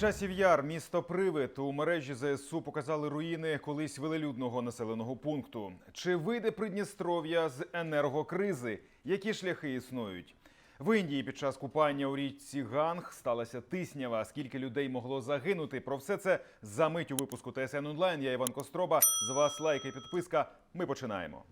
Часів яр, місто Привид у мережі ЗСУ показали руїни колись велелюдного населеного пункту. Чи вийде Придністров'я з енергокризи? Які шляхи існують? В Індії під час купання у річці Ганг сталася тиснява. Скільки людей могло загинути? Про все це за мить у випуску ТСН онлайн. Я Іван Костроба. З вас лайк і підписка. Ми починаємо.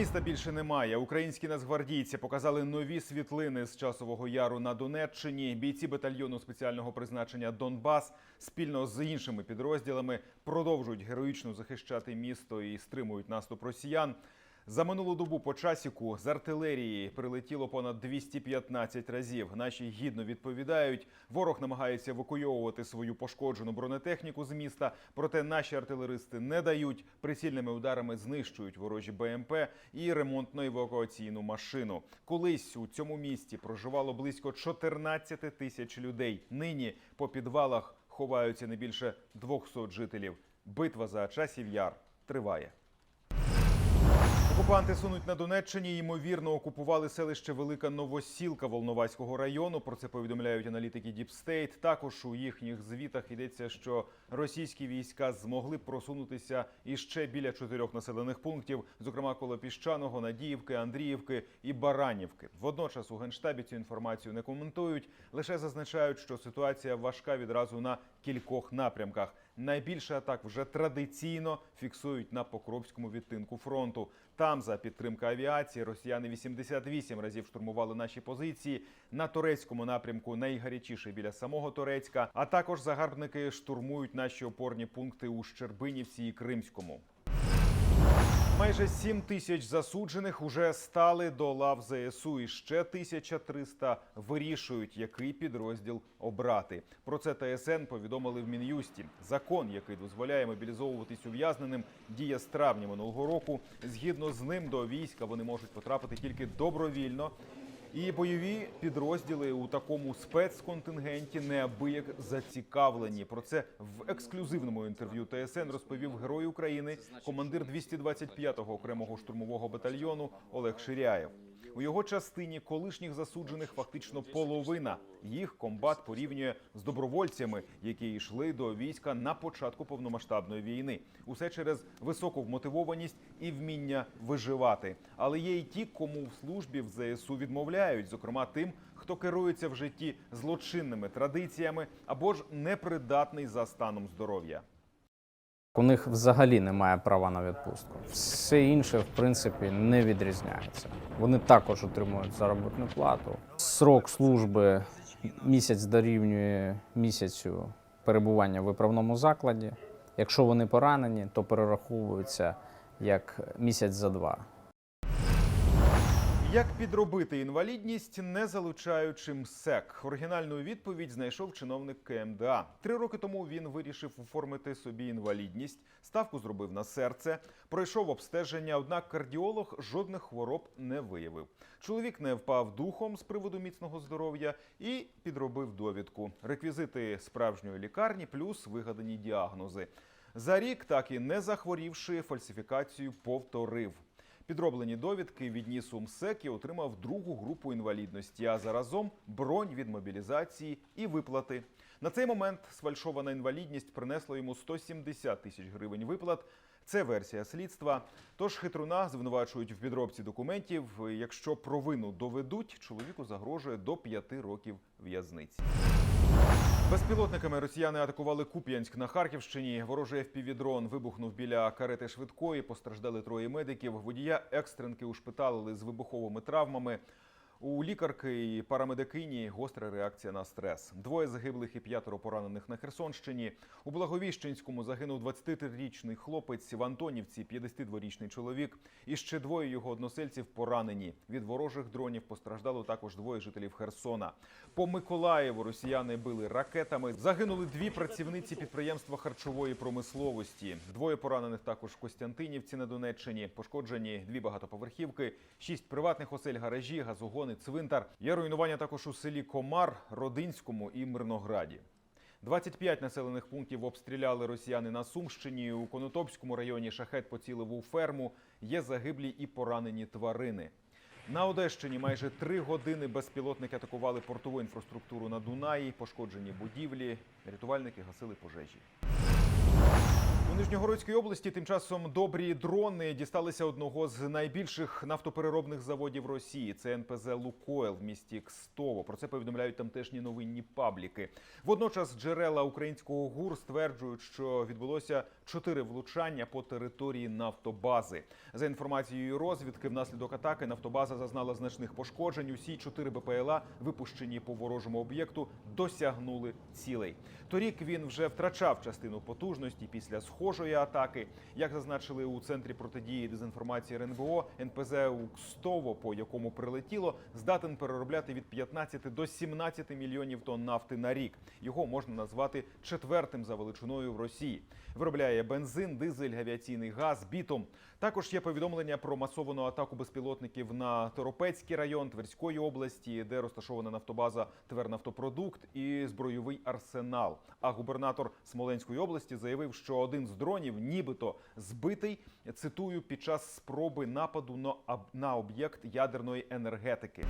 Міста більше немає. Українські нацгвардійці показали нові світлини з часового яру на Донеччині. Бійці батальйону спеціального призначення Донбас спільно з іншими підрозділами продовжують героїчно захищати місто і стримують наступ росіян. За минулу добу по часіку з артилерії прилетіло понад 215 разів. Наші гідно відповідають. Ворог намагається евакуйовувати свою пошкоджену бронетехніку з міста. Проте наші артилеристи не дають прицільними ударами знищують ворожі БМП і ремонтно-евакуаційну машину. Колись у цьому місті проживало близько 14 тисяч людей. Нині по підвалах ховаються не більше 200 жителів. Битва за часів яр триває. Окупанти сунуть на Донеччині. Ймовірно, окупували селище Велика Новосілка Волноваського району. Про це повідомляють аналітики Діпстейт. Також у їхніх звітах йдеться, що російські війська змогли просунутися іще біля чотирьох населених пунктів, зокрема коло Піщаного, Надіївки, Андріївки і Баранівки. Водночас у генштабі цю інформацію не коментують, лише зазначають, що ситуація важка відразу на кількох напрямках. Найбільше атак вже традиційно фіксують на Покровському відтинку фронту. Там за підтримки авіації росіяни 88 разів штурмували наші позиції. На турецькому напрямку найгарячіше біля самого Турецька. А також загарбники штурмують наші опорні пункти у Щербинівці і Кримському. Майже 7 тисяч засуджених уже стали до лав ЗСУ. І ще 1300 вирішують, який підрозділ обрати. Про це ТСН повідомили в Мін'юсті. Закон, який дозволяє мобілізовуватись ув'язненим, діє з травня минулого року. Згідно з ним до війська вони можуть потрапити тільки добровільно. І бойові підрозділи у такому спецконтингенті неабияк зацікавлені. Про це в ексклюзивному інтерв'ю ТСН розповів герой України, командир 225-го окремого штурмового батальйону Олег Ширяєв. У його частині колишніх засуджених фактично половина. Їх комбат порівнює з добровольцями, які йшли до війська на початку повномасштабної війни. Усе через високу вмотивованість і вміння виживати. Але є й ті, кому в службі в ЗСУ відмовляють, зокрема тим, хто керується в житті злочинними традиціями або ж непридатний за станом здоров'я. У них взагалі немає права на відпустку. Все інше, в принципі, не відрізняється. Вони також отримують заробітну плату. Срок служби місяць дорівнює місяцю перебування в виправному закладі. Якщо вони поранені, то перераховуються як місяць за два. Як підробити інвалідність, не залучаючи МСЕК? Оригінальну відповідь знайшов чиновник КМДА. Три роки тому він вирішив оформити собі інвалідність. Ставку зробив на серце, пройшов обстеження. Однак кардіолог жодних хвороб не виявив. Чоловік не впав духом з приводу міцного здоров'я і підробив довідку. Реквізити справжньої лікарні плюс вигадані діагнози. За рік, так і не захворівши, фальсифікацію повторив. Підроблені довідки відніс у МСЕК і отримав другу групу інвалідності, а заразом бронь від мобілізації і виплати. На цей момент сфальшована інвалідність принесла йому 170 тисяч гривень виплат. Це версія слідства. Тож хитруна звинувачують в підробці документів. Якщо провину доведуть, чоловіку загрожує до 5 років в'язниці. Безпілотниками росіяни атакували Куп'янськ на Харківщині. Ворожий FPV-дрон вибухнув біля карети швидкої. Постраждали троє медиків. Водія екстренки ушпиталили з вибуховими травмами. У лікарки і парамедикині гостра реакція на стрес. Двоє загиблих і п'ятеро поранених на Херсонщині. У Благовіщенському загинув 23-річний хлопець в Антонівці, 52-річний чоловік. І ще двоє його односельців поранені. Від ворожих дронів постраждало також двоє жителів Херсона. По Миколаєву росіяни били ракетами. Загинули дві працівниці підприємства харчової промисловості. Двоє поранених також в Костянтинівці на Донеччині. Пошкоджені дві багатоповерхівки, шість приватних осель, гаражі, газогони, цвинтар. Є руйнування також у селі Комар, Родинському і Мирнограді. 25 населених пунктів обстріляли росіяни на Сумщині. У Конотопському районі шахет поцілив у ферму. Є загиблі і поранені тварини. На Одещині майже три години безпілотники атакували портову інфраструктуру на Дунаї, пошкоджені будівлі. Рятувальники гасили пожежі. Нижньогородській області тим часом добрі дрони дісталися одного з найбільших нафтопереробних заводів Росії. Це НПЗ Лукойл в місті Кстово. Про це повідомляють тамтешні новинні пабліки. Водночас джерела українського ГУР стверджують, що відбулося чотири влучання по території нафтобази. За інформацією розвідки, внаслідок атаки нафтобаза зазнала значних пошкоджень. Усі чотири БПЛА, випущені по ворожому об'єкту, досягнули цілей. Торік він вже втрачав частину потужності після схожої атаки. Як зазначили у центрі протидії дезінформації РНБО, НПЗ Укстово, по якому прилетіло, здатен переробляти від 15 до 17 мільйонів тонн нафти на рік. Його можна назвати четвертим за величиною в Росії. Виробляє бензин, дизель, авіаційний газ, бітум. Також є повідомлення про масовану атаку безпілотників на Торопецький район Тверської області, де розташована нафтобаза Твернафтопродукт і збройовий арсенал. А губернатор Смоленської області заявив, що один з дронів, нібито збитий, цитую, під час спроби нападу на об'єкт ядерної енергетики.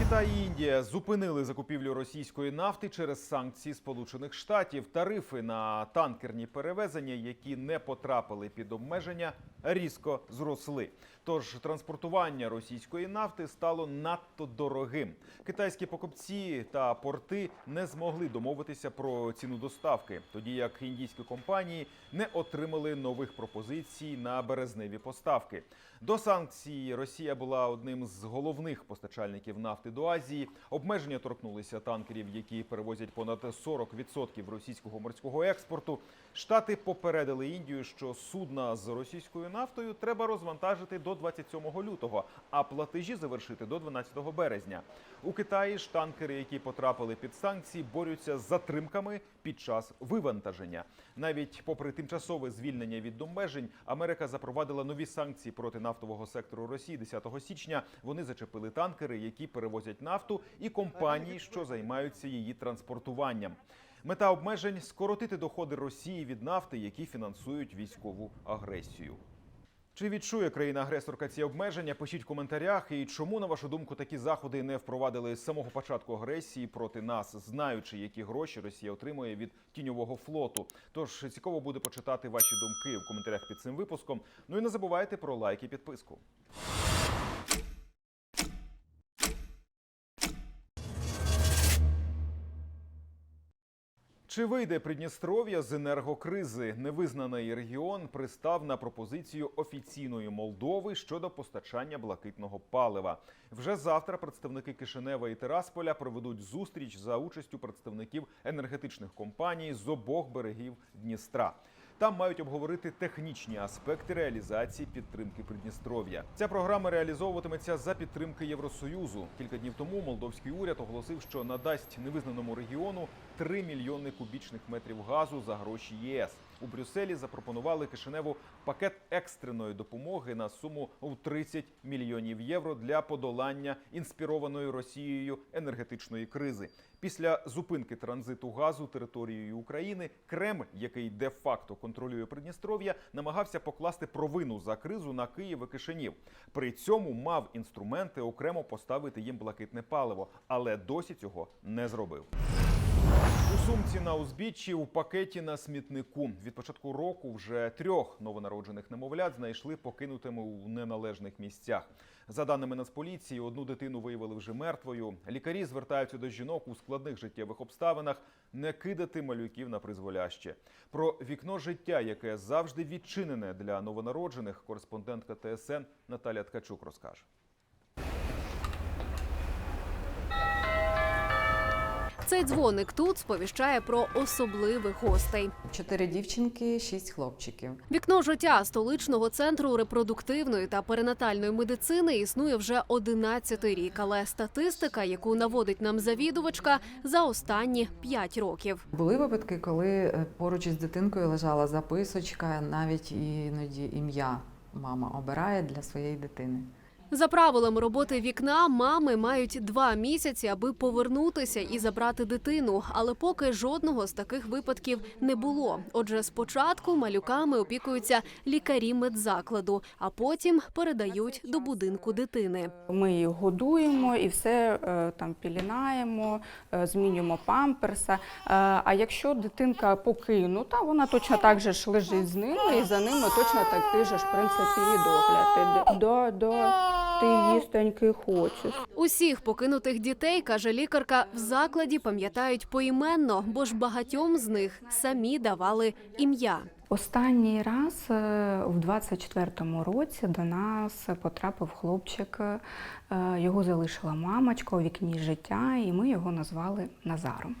Китай і Індія зупинили закупівлю російської нафти через санкції Сполучених Штатів. Тарифи на танкерні перевезення, які не потрапили під обмеження, різко зросли. Тож транспортування російської нафти стало надто дорогим. Китайські покупці та порти не змогли домовитися про ціну доставки, тоді як індійські компанії не отримали нових пропозицій на березневі поставки. До санкцій Росія була одним з головних постачальників нафти до Азії. Обмеження торкнулися танкерів, які перевозять понад 40% російського морського експорту. Штати попередили Індію, що судна з російською нафтою треба розвантажити до 27 лютого, а платежі завершити до 12 березня. У Китаї ж танкери, які потрапили під санкції, борються з затримками під час вивантаження. Навіть попри тимчасове звільнення від обмежень, Америка запровадила нові санкції проти нафтового сектору Росії 10 січня. Вони зачепили танкери, які перевозять нафту, і компанії, що займаються її транспортуванням. Мета обмежень скоротити доходи Росії від нафти, які фінансують військову агресію. Чи відчує країна-агресорка ці обмеження? Пишіть в коментарях. І чому, на вашу думку, такі заходи не впровадили з самого початку агресії проти нас, знаючи, які гроші Росія отримує від тіньового флоту? Тож цікаво буде почитати ваші думки в коментарях під цим випуском. Ну і не забувайте про лайк і підписку. Чи вийде Придністров'я з енергокризи? Невизнаний регіон пристав на пропозицію офіційної Молдови щодо постачання блакитного палива. Вже завтра представники Кишинева і Терасполя проведуть зустріч за участю представників енергетичних компаній з обох берегів Дністра. Там мають обговорити технічні аспекти реалізації підтримки Придністров'я. Ця програма реалізовуватиметься за підтримки Євросоюзу. Кілька днів тому молдовський уряд оголосив, що надасть невизнаному регіону 3 мільйони кубічних метрів газу за гроші ЄС. У Брюсселі запропонували Кишиневу пакет екстреної допомоги на суму в 30 мільйонів євро для подолання інспірованої Росією енергетичної кризи. Після зупинки транзиту газу територією України Кремль, який де-факто контролює Придністров'я, намагався покласти провину за кризу на Київ і Кишинів. При цьому мав інструменти окремо поставити їм блакитне паливо, але досі цього не зробив. У сумці на узбіччі у пакеті на смітнику від початку року вже трьох новонароджених немовлят знайшли покинутими у неналежних місцях. За даними Нацполіції, одну дитину виявили вже мертвою. Лікарі звертаються до жінок у складних життєвих обставинах не кидати малюків на призволяще. Про вікно життя, яке завжди відчинене для новонароджених, кореспондентка ТСН Наталя Ткачук розкаже. Цей дзвоник тут сповіщає про особливих гостей. Чотири дівчинки, шість хлопчиків. Вікно життя столичного центру репродуктивної та перинатальної медицини існує вже 11 рік, але статистика, яку наводить нам завідувачка, за останні 5 років. Були випадки, коли е, поруч із дитинкою лежала записочка, навіть іноді ім'я мама обирає для своєї дитини. За правилами роботи вікна, мами мають два місяці, аби повернутися і забрати дитину. Але поки жодного з таких випадків не було. Отже, спочатку малюками опікуються лікарі медзакладу, а потім передають до будинку дитини. Ми її годуємо і все е, там пілінаємо, е, змінюємо памперса. Е, А якщо дитинка покинута, вона точно так же ж лежить з ними, і за ними точно такий же ж в принципі і догляд. До, до ти їстоньки хочеш. Усіх покинутих дітей, каже лікарка, в закладі пам'ятають поіменно, бо ж багатьом з них самі давали ім'я. Останній раз е, в 24-му році до нас потрапив хлопчик. е, Його залишила мамочка у вікні життя, і ми його назвали Назаром.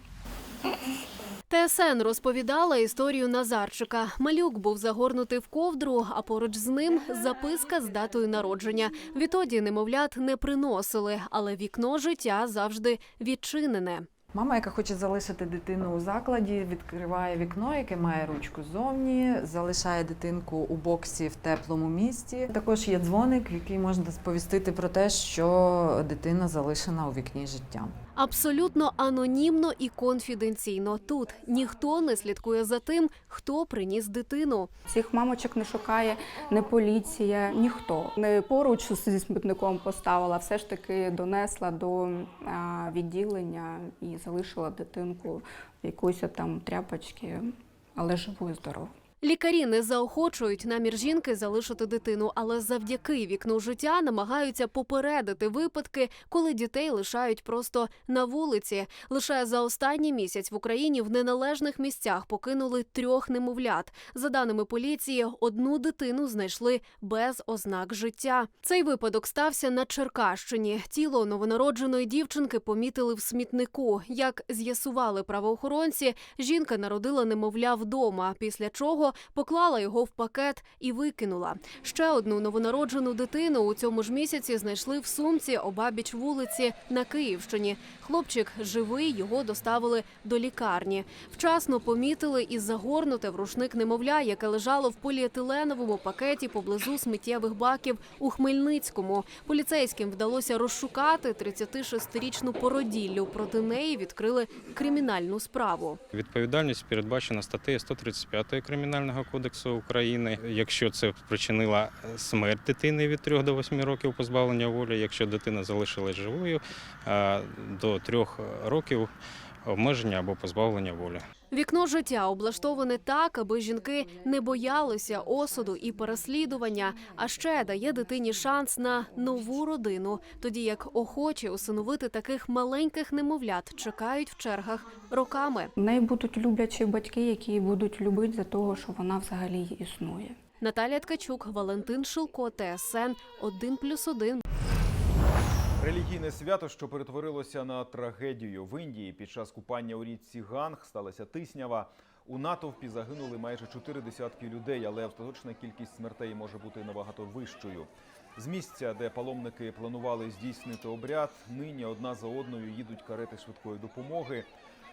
ТСН розповідала історію Назарчика. Малюк був загорнутий в ковдру, а поруч з ним записка з датою народження. Відтоді немовлят не приносили, але вікно життя завжди відчинене. Мама, яка хоче залишити дитину у закладі, відкриває вікно, яке має ручку ззовні, залишає дитинку у боксі в теплому місці. Також є дзвоник, в який можна сповістити про те, що дитина залишена у вікні життя. Абсолютно анонімно і конфіденційно. Тут ніхто не слідкує за тим, хто приніс дитину. Цих мамочок не шукає не поліція, ніхто. Не поруч зі смітником поставила, все ж таки донесла до відділення і залишила дитинку в якоїсь там тряпочки, але живу і здорову. Лікарі не заохочують намір жінки залишити дитину, але завдяки вікну життя намагаються попередити випадки, коли дітей лишають просто на вулиці. Лише за останній місяць в Україні в неналежних місцях покинули трьох немовлят. За даними поліції, одну дитину знайшли без ознак життя. Цей випадок стався на Черкащині. Тіло новонародженої дівчинки помітили в смітнику. Як з'ясували правоохоронці, жінка народила немовля вдома, після чого поклала його в пакет і викинула. Ще одну новонароджену дитину у цьому ж місяці знайшли в сумці обабіч вулиці на Київщині. Хлопчик живий, його доставили до лікарні. Вчасно помітили і загорнуте в рушник немовля, яке лежало в поліетиленовому пакеті поблизу сміттєвих баків у Хмельницькому. Поліцейським вдалося розшукати 36-річну породіллю. Проти неї відкрили кримінальну справу. Відповідальність передбачена статтею 135 Кримінального кодексу України. Якщо це спричинила смерть дитини від 3 до 8 років позбавлення волі, якщо дитина залишилась живою, е, до 3 років обмеження або позбавлення волі. Вікно життя облаштоване так, аби жінки не боялися осуду і переслідування, а ще дає дитині шанс на нову родину, тоді як охочі усиновити таких маленьких немовлят чекають в чергах роками. В неї будуть люблячі батьки, які будуть любити за того, що вона взагалі існує. Наталія Ткачук, Валентин Шилко, ТСН 1+,1. Релігійне свято, що перетворилося на трагедію в Індії під час купання у річці Ганг, сталася тиснява. У натовпі загинули майже чотири десятки людей, але остаточна кількість смертей може бути набагато вищою. З місця, де паломники планували здійснити обряд, нині одна за одною їдуть карети швидкої допомоги.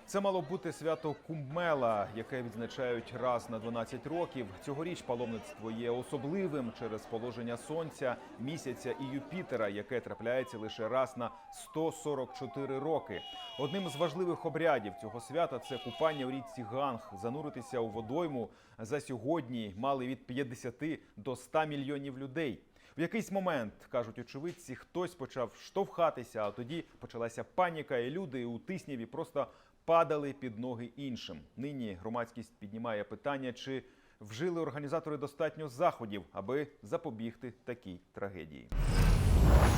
Це мало бути свято Кумбмела, яке відзначають раз на 12 років. Цьогоріч паломництво є особливим через положення сонця, місяця і Юпітера, яке трапляється лише раз на 144 роки. Одним з важливих обрядів цього свята це купання в річці Ганг. Зануритися у водойму за сьогодні мали від 50 до 100 мільйонів людей. В якийсь момент кажуть очевидці, хтось почав штовхатися, а тоді почалася паніка, і люди у тисняві просто падали під ноги іншим. Нині громадськість піднімає питання, чи вжили організатори достатньо заходів, аби запобігти такій трагедії.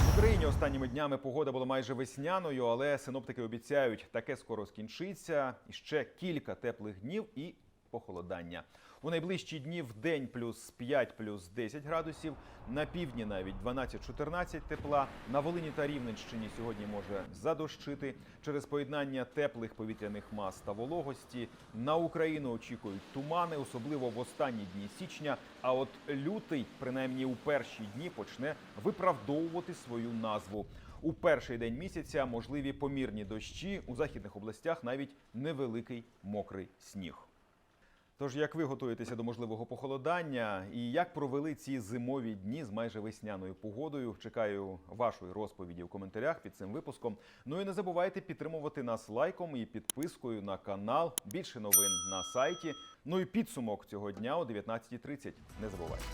В Україні останніми днями погода була майже весняною, але синоптики обіцяють, таке скоро скінчиться. І ще кілька теплих днів і похолодання. У найближчі дні в день плюс 5, плюс 10 градусів. На півдні навіть 12-14 тепла. На Волині та Рівненщині сьогодні може задощити через поєднання теплих повітряних мас та вологості. На Україну очікують тумани, особливо в останні дні січня. А от лютий, принаймні у перші дні, почне виправдовувати свою назву. У перший день місяця можливі помірні дощі у західних областях, навіть невеликий мокрий сніг. Тож як ви готуєтеся до можливого похолодання і як провели ці зимові дні з майже весняною погодою? Чекаю вашої розповіді в коментарях під цим випуском. Ну і не забувайте підтримувати нас лайком і підпискою на канал. Більше новин на сайті. Ну і підсумок цього дня о 19.30. Не забувайте.